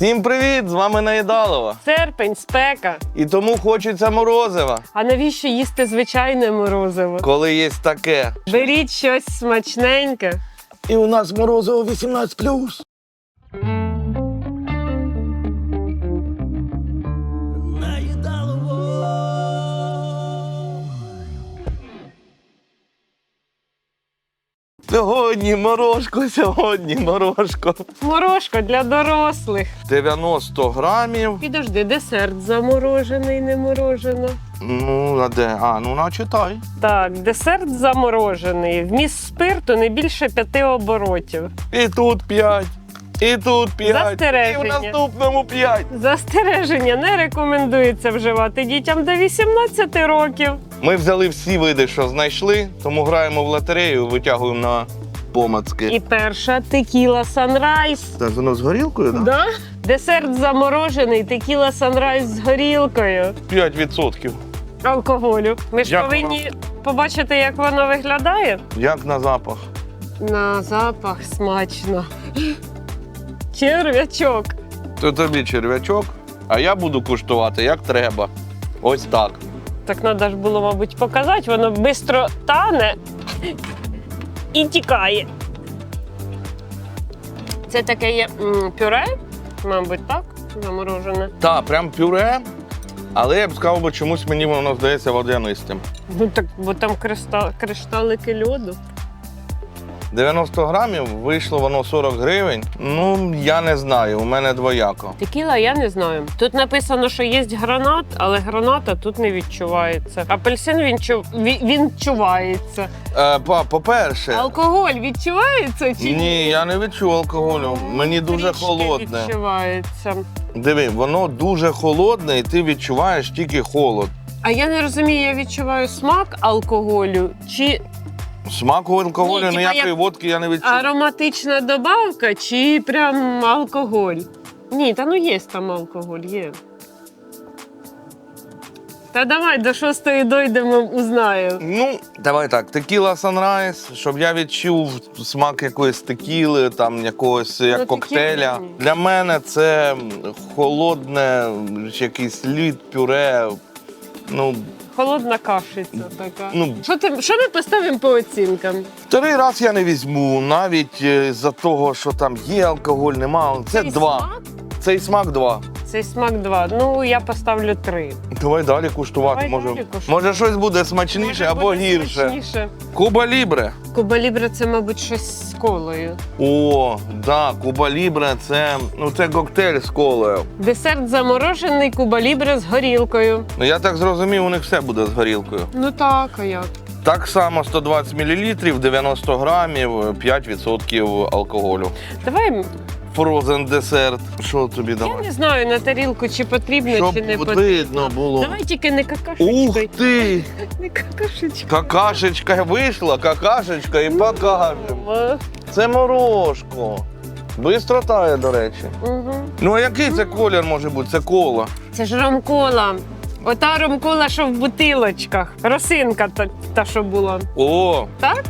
Всім привіт! З вами Наїдалова. Серпень, спека. І тому хочеться морозива, А навіщо їсти звичайне морозиво? коли є таке. Беріть щось смачненьке. І у нас морозиво 18+. Сьогодні морожко, сьогодні морожко. Морошко для дорослих. 90 грамів. Підожди, десерт заморожений, не морожено. Ну, а де? А, ну начитай. Так, десерт заморожений. Вміст спирту не більше п'яти оборотів. І тут 5, і тут 5, і в наступному 5. Застереження не рекомендується вживати дітям до 18 років. Ми взяли всі види, що знайшли, тому граємо в лотерею, витягуємо на помацки. І перша текіла Санрайз. Це воно з горілкою, так? Да? Десерт заморожений, текіла Санрайз з горілкою. 5%. алкоголю. Ми ж Як повинні побачити, як воно виглядає. Як на запах. На запах смачно. Черв'ячок. То тобі черв'ячок, а я буду куштувати як треба. Ось так. Так треба ж було, мабуть, показати, воно швидко тане і тікає. Це таке є м, пюре, мабуть, так? Заморожене. Так, прям пюре. Але я б сказав, би, чомусь мені воно здається водянистим. Ну так, бо там криста- кришталики льоду. 90 грамів, вийшло воно 40 гривень. Ну, я не знаю, у мене двояко. Текіла я не знаю. Тут написано, що є гранат, але граната тут не відчувається. Апельсин він, чу... він, він чувається. Е, по-перше, Алкоголь відчувається чи ні, Ні, я не відчув алкоголю. Мені дуже холодне. Відчувається. Диви, воно дуже холодне, і ти відчуваєш тільки холод. А я не розумію, я відчуваю смак алкоголю чи Смаку алкоголю Ні, типа ніякої як водки я не відчув. ароматична добавка, чи прям алкоголь. Ні, та ну є там алкоголь, є. Та давай до шостої дойдемо, узнаю. Ну, давай так, текіла Sunrise, щоб я відчув смак якоїсь текіли, там якогось як Ну, коктейля. текіли ні. Для мене це холодне, якийсь лід, пюре. Ну, Холодна кашиця така. Ну. що, ти, що ми поставимо по оцінкам? вторий раз я не візьму, навіть е, за того, що там є алкоголь, нема. Це Цей два. Смак? Цей смак два. Цей смак два. Ну, я поставлю три. Давай далі куштувати. Давай може, далі куштувати. може щось буде смачніше Може, або буде гірше. смачніше. Куба Лібре. Куба Лібре це, мабуть, щось з колою. О, да, Куба Лібре це, ну, це коктейль з колою. Десерт заморожений Куба Лібре з горілкою. Ну я так зрозумів, у них все буде з горілкою. Ну так, а як? Так само 120 мл, 90 грамів, 5% алкоголю. Давай, Фрозен десерт. Що тобі я не знаю на тарілку, чи потрібно, Щоб чи не потрібно. видно було. Давай тільки не Ух какашечкою. ти! Не какашечкою. Какашечка вийшла, какашечка і покажемо. Це морожко. Бистро тає, до речі. Угу. Ну а який це колір може бути? Це кола. Це ж ромкола. Ота ромкола, що в бутилочках. Росинка та, та що була. О, Так?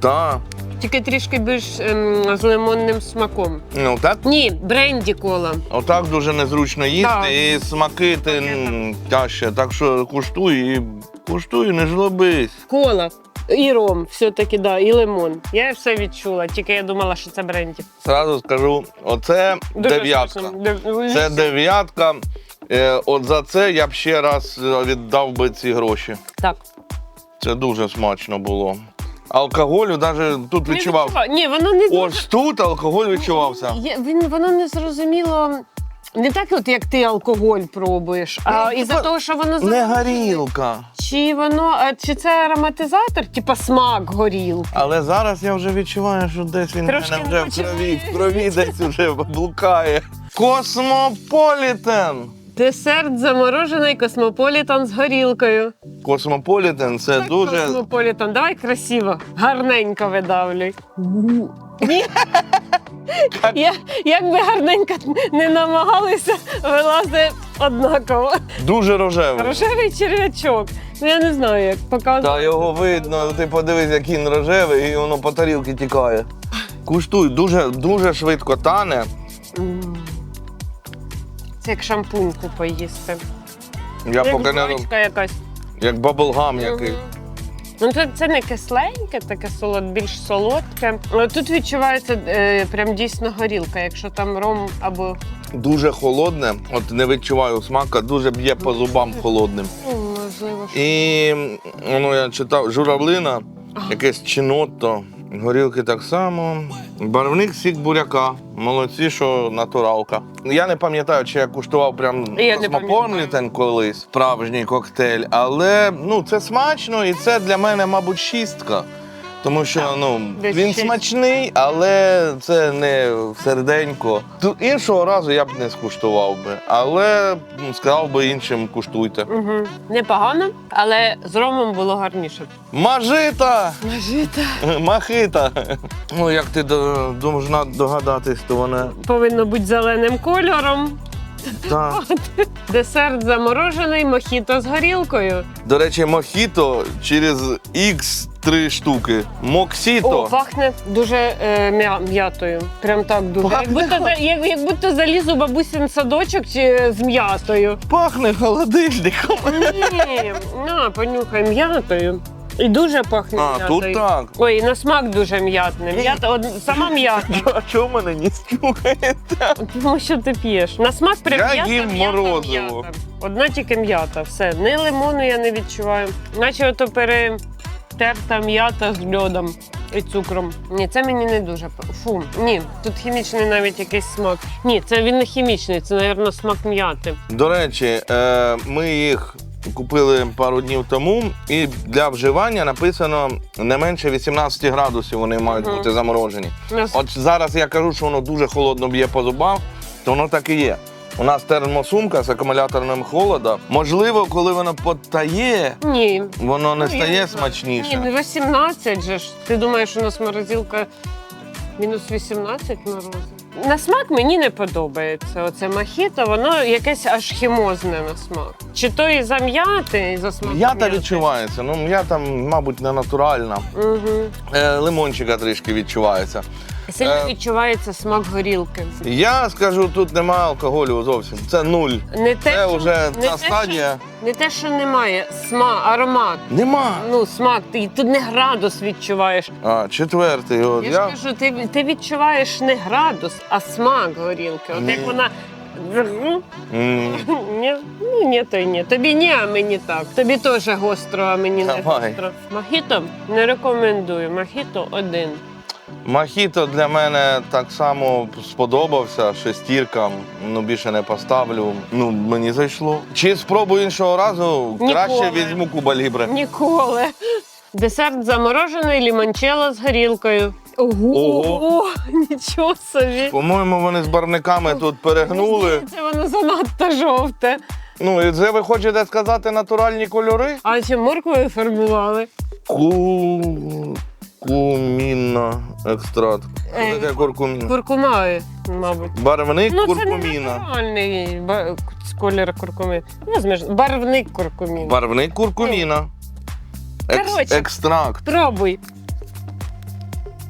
так. Тільки трішки більш ем, з лимонним смаком. Ну так Ні, бренді кола. Отак дуже незручно їсти Так. і смаки ти м, тяжче. Так що куштуй і куштуй, не жлобись. Кола. І ром, все-таки, да, і лимон. Я все відчула, тільки я думала, що це бренді. Зразу скажу, оце Дуже дев'ятка. смачно. Дев- Це дев'ятка. Е, От за це я б ще раз е, віддав би ці гроші. Так. Це дуже смачно було. Алкоголю навіть тут Не відчував. Ні, воно не Ось тут алкоголь відчувався. Є- Він воно не зрозуміло. Не так, от як ти алкоголь пробуєш, а Ну, із-за типа, того, що воно Не горілка. Чи воно, а, чи це ароматизатор, типа смак горілки? Але зараз я вже відчуваю, що десь він в Трошки мене вже в починає. крові, в крові десь вже блукає. Космополітен. Десерт заморожений космополітан з горілкою. Космополітен це Так, дуже. Космополітан, давай красиво, гарненько видавлюй. Ні. Я, як би гарненько не намагалися, вилазить однаково. Дуже рожевий. Рожевий черв'ячок. Ну я не знаю, як показувати. Та його видно, ти подивись, який він рожевий, і воно по тарілки тікає. Куштуй, дуже, дуже швидко тане. М. Це як шампуньку поїсти. Я як поки не жвачка якась. як баблгам який. Мгм. Ну тут це не кисленьке, таке солод, більш солодке. Але тут відчувається е, прям дійсно горілка, якщо там ром або Дуже холодне, от не відчуваю смака, дуже б'є по зубам холодним. ну, можливо. що- І ну, я читав журавлина, якесь чинотто, горілки так само. Барвник сік буряка. Молодці, що натуралка. Я не пам'ятаю, чи я куштував прям Я не космополітен колись, справжній коктейль, але ну це смачно і це для мене, мабуть, шістка. Тому що ну десь він шість. смачний, але це не серденько. Ту- Іншого разу я б не скуштував би, але ну, сказав би іншим куштуйте. Угу. Непогано, але з ромом було гарніше. Мажита! Нажита. Махита. Ну, як ти до- должна догадатись, то вона. Повинно бути зеленим кольором. Та. Десерт заморожений, мохіто з горілкою. До речі, мохіто через x 3 штуки. Моксіто. О, пахне дуже е, м'я- м'ятою. Прям так дуже. Як Пахне будто, за- як, як будто заліз у бабусин садочок чи з м'ятою. Пахне холодильником. Ні, на, понюхай м'ятою. І дуже пахне А, м'ятою. тут так. Ой, і на смак дуже м'ятний. М'ята, од, сама м'ята. А чого мене не стюкає? Тому що ти п'єш. На смак прям Я м'ята, їм м'ята, морозиво. м'ята. Одна тільки м'ята, все. Ні лимону я не відчуваю. Наче ото перетерта м'ята з льодом і цукром. Ні, це мені не дуже. Фу, ні, тут хімічний навіть якийсь смак. Ні, це він не хімічний, це, мабуть, смак м'яти. До речі, е, ми їх купили пару днів тому, і для вживання написано не менше 18 градусів вони мають Мгм. бути заморожені. Нас- От зараз я кажу, що воно дуже холодно б'є по зубах, то воно так і є. У нас термосумка з акумуляторним холодом. Можливо, коли воно подтає, Ні. воно не Ну, я стає знаю. смачніше. Ні, не 18 же ж. Ти думаєш, у нас морозилка мінус 18 морозив? На смак мені не подобається. Оце мохіто, воно якесь аж хімозне на смак. Чи то і за м'яти, і за смак. М'ята відчувається. Ну, м'ята, мабуть, не натуральна. Угу. Е, лимончика трішки відчувається. Сильно Е. відчувається смак горілки. Я скажу, тут немає алкоголю зовсім. Це нуль. Не те, Це що, вже не та те, стадія. Що, не те, що немає, смак, аромат. Нема. Ну, смак, ти тут не градус відчуваєш. А, четвертий. От Я, я, ж кажу, ти, ти відчуваєш не градус, а смак горілки. От Ні. як вона. М, Ні, ну ні, то й ні. Тобі ні, а мені так. Тобі теж гостро, а мені не Давай. гостро. Мохіто не рекомендую. Мохіто один. Мохіто для мене так само сподобався. Шестірка. Ну більше не поставлю. Ну мені зайшло. Чи спробую іншого разу? Ніколи. Краще візьму Куба Лібре. Ніколи. Десерт заморожений лімончелло з горілкою. Ого, Ого. нічого собі. По-моєму, вони з барниками тут перегнули. Це воно занадто жовте. Ну і це ви хочете сказати натуральні кольори? А чи морквою фарбували? Ку... Кумінна екстракт. Е, Що таке? Куркумою, мабуть. Барвник Ну, це не куркуміна. натуральний ба- з кольору куркумін. Ну, зміж, барвник куркумін. Барвник куркуміна. Екс... Коротше. Екстракт. Пробуй.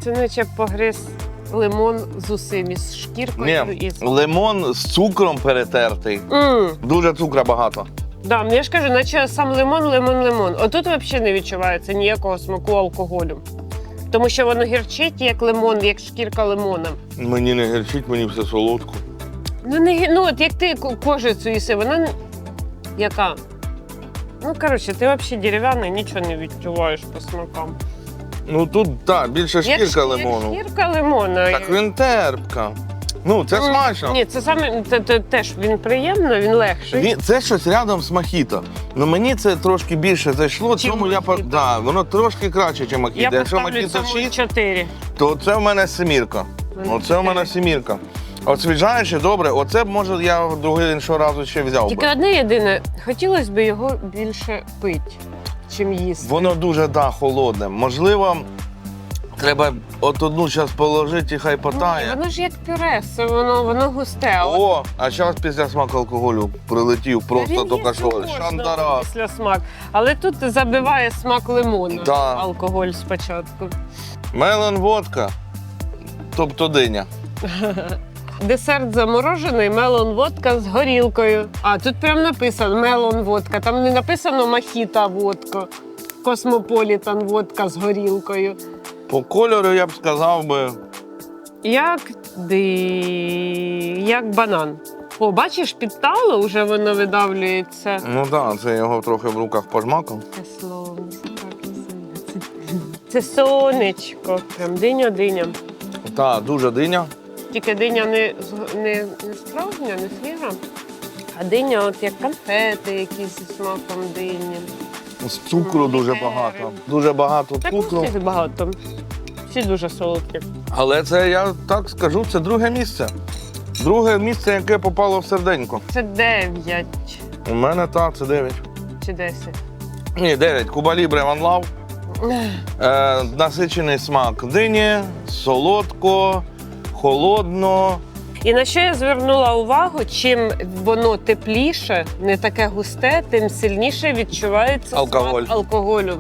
Це наче погриз лимон з усім, із шкіркою Ні, і з. лимон з цукром перетертий. М, Дуже цукра багато. да, ну я ж кажу, наче сам лимон, лимон, лимон. Отут взагалі не відчувається ніякого смаку алкоголю. Тому що воно гірчить як лимон, як шкірка лимона. Мені не гірчить, мені все солодко. Ну, не, гі- ну от як ти ко- кожицю їси, вона яка? Ну, коротше, ти взагалі дерев'яний, нічого не відчуваєш по смакам. Ну тут так, більше Як шкірка шкір- лимону. Як шкірка лимона. Так він терпка. Ну, це смачно. Ні, це саме це, це теж він приємно, він легший. Він, це щось рядом з мохіто. Ну мені це трошки більше зайшло, Чим тому я по- мохіто? да, воно трошки краще, ніж Я. Якщо поставлю мохіто цьому 6, 4. то це в мене семірка. Мене Оце в мене чотири. семірка. Освіжаюче, добре, оце б, може я другий іншого разу ще взяв Тільки би. одне єдине, хотілося б його більше пити, чим їсти. Воно дуже да, холодне. Можливо, треба от одну зараз положити і хай Ні, потає. воно ж як пюре, воно, воно густе. а от О, а зараз після смаку алкоголю прилетів просто він тільки їсти можна Шандара. Після смак. Але тут забиває смак лимону. Да. Алкоголь спочатку. Мелон водка. Тобто диня. десерт заморожений, мелон водка з горілкою. А тут прям написано мелон водка. Там не написано махіта водка, космополітан водка з горілкою. По кольору я б сказав би. Як ди... як банан. О, бачиш, підтало, вже воно видавлюється. Ну так, це його трохи в руках пожмакав. Це слово. Це сонечко. Прям диня-диня. Так, дуже диня. Тільки диня не, не, не справжня, не свіжа, а диня, от як конфети, якісь зі смаком дині. З цукру дуже багато. Дуже багато Так цукру. всі багато. Всі дуже солодкі. Але це я так скажу, це друге місце. Друге місце, яке попало в серденько. Це 9 У мене так, це 9. чи 10. Ні, 9. Куба Лібре Ван Лав. Е, насичений смак дині, солодко, холодно. І на що я звернула увагу, чим воно тепліше, не таке густе, тим сильніше відчувається Алкоголь. смак алкоголю.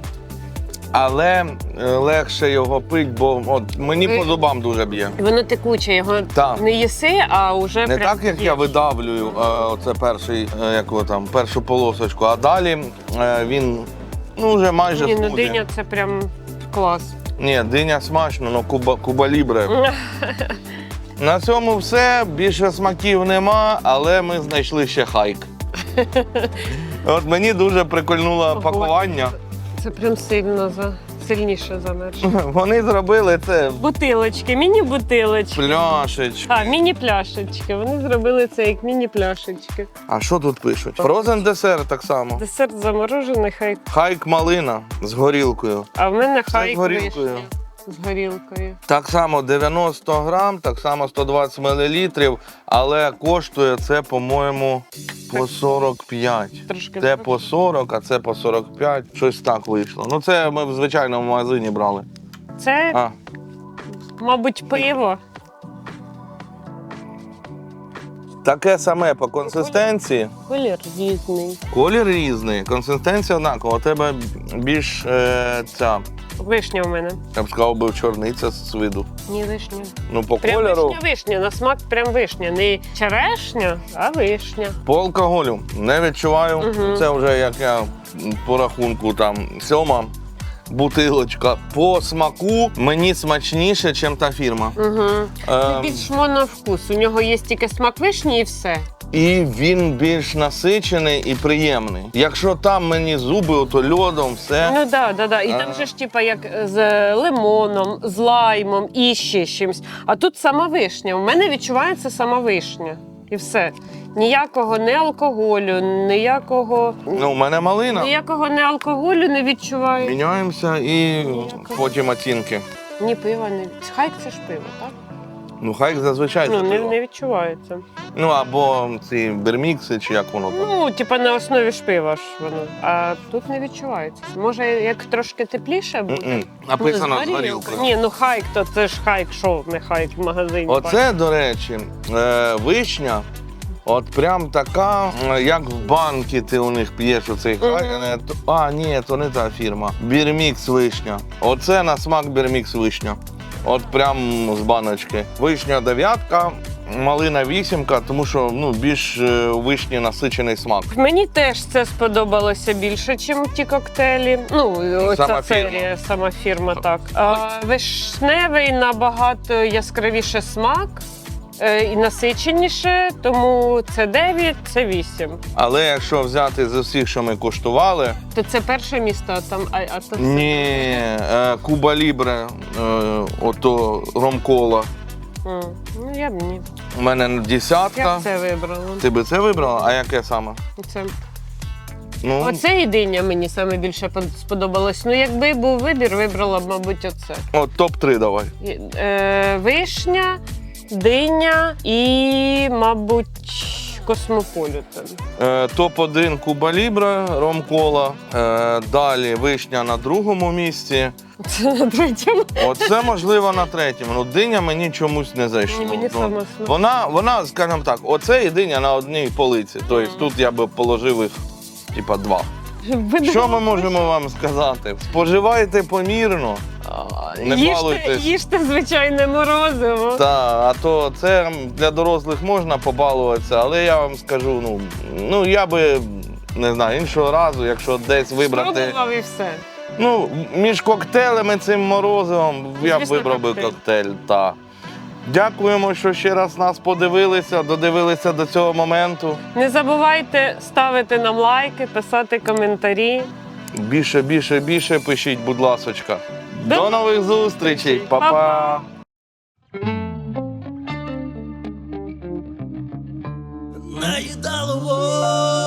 Але е, легше його пить, бо от мені Ви- по зубам дуже б'є. Воно текуче, його Так. не їси, а вже Не прям так, як я п'єш. видавлюю е, оце перший, е, як його там, першу полосочку, а далі е, він ну, вже майже Ні, ну смузі. диня це прям клас. Ні, диня смачно, але куба, куба лібре. На цьому все. Більше смаків нема, але ми знайшли ще хайк. От мені дуже прикольнуло пакування. Це прям сильно за сильніше за мерч. Вони зробили це Бутилочки, міні-бутилочки. пляшечки. А, міні-пляшечки. Вони зробили це як міні-пляшечки. А що тут пишуть? Фрозен десерт так само. Десерт заморожений хайк. Хайк малина з горілкою. А в мене з хайк горілкою. вишня. З горілкою. Так само 90 грам, так само 120 мл, але коштує це, по-моєму, по 45. Трошки Це по 40, а це по 45. Щось так вийшло. Ну, це ми в звичайному магазині брали. Це, А, мабуть, пиво. таке саме по консистенції. Колір різний. Колір різний, консистенція однакова. У тебе більш е, ця, Вишня в мене. я б сказав, би чорниця з виду. Ні, вишня. Ну, по Прям кольору, вишня, вишня. На смак прям вишня. Не черешня, а вишня. по алкоголю не відчуваю. Мгм. Це вже як я по рахунку там сьома бутилочка. По смаку мені смачніше, ніж та фірма. Угу. Ем, більш моновкус. У нього є тільки смак вишні і все. І він більш насичений і приємний. Якщо там мені зуби, то льодом, все. Ну да, да, да. І Ага. там же ж типа як з лимоном, з лаймом і ще чимось. А тут сама вишня. У мене відчувається сама вишня. І все. Ніякого не алкоголю, ніякого. Ну, у мене малина. Ніякого не алкоголю не відчуваю. Міняємося і Ніякого. потім оцінки. Ні пива, не хайк це ж пиво, так? Ну, хай зазвичай Ну не, не відчувається. Ну або ці бермікси, чи як воно там. Ну, типа на основі ж пива ж воно. А тут не відчувається. Може, як трошки тепліше буде. М-м. Написано з горілкою. Ні, ну хайк, то це ж хайк, що не хайк в магазині. Оце, до речі, е, вишня. От прям така, е, як в банки ти у них п'єш оцей хай. не то- А, ні, то не та фірма. Бірмікс вишня. Оце на смак бірмікс вишня. От прям з баночки. Вишня дев'ятка, малина вісімка, тому що ну, більш е, вишні насичений смак. Мені теж це сподобалося більше, ніж ті коктейлі. Ну, оця Сама фірма. серія, сама фірма, так. А, вишневий набагато яскравіше смак. Е, І насиченіше, тому це 9, це 8. Але якщо взяти з усіх, що ми куштували, То це перше місто, а там а, а то ні, е, Куба Лібре, е, ото ромкола. М, Ну, я б ні. У мене Я десятка. б це вибрала. Ти би це вибрала? А яке саме? Це. Ну, Оце єдиня мені саме більше под- сподобалось. Ну, якби був вибір, вибрала б, мабуть, оце. от топ-3 давай. І, Е, вишня, диня і, мабуть, космополітен. Е, топ-1 Куба Лібре, ромкола. Е, далі вишня на другому місці. Це на третьому. Оце можливо на третьому. Ну, диня мені чомусь не зайшло. Мені Ну. Вона, вона, скажімо так, оце і диня на одній полиці. Тобто тут я би положив їх, типа, два. Що ми можемо вам сказати? Споживайте помірно. Не їжте, балуйтесь. їжте звичайне морозиво. Та, а то це для дорослих можна побалуватися, але я вам скажу, ну, ну я би не знаю, іншого разу, якщо десь вибрати. Спробував і все. Ну, між коктейлями цим морозивом я б Звісно, вибрав би коктейль. коктейль. Та. Дякуємо, що ще раз нас подивилися, додивилися до цього моменту. Не забувайте ставити нам лайки, писати коментарі. Більше, більше, більше пишіть, будь ласочка. До До нових зустрічей. Па-па. Па-па. наїдало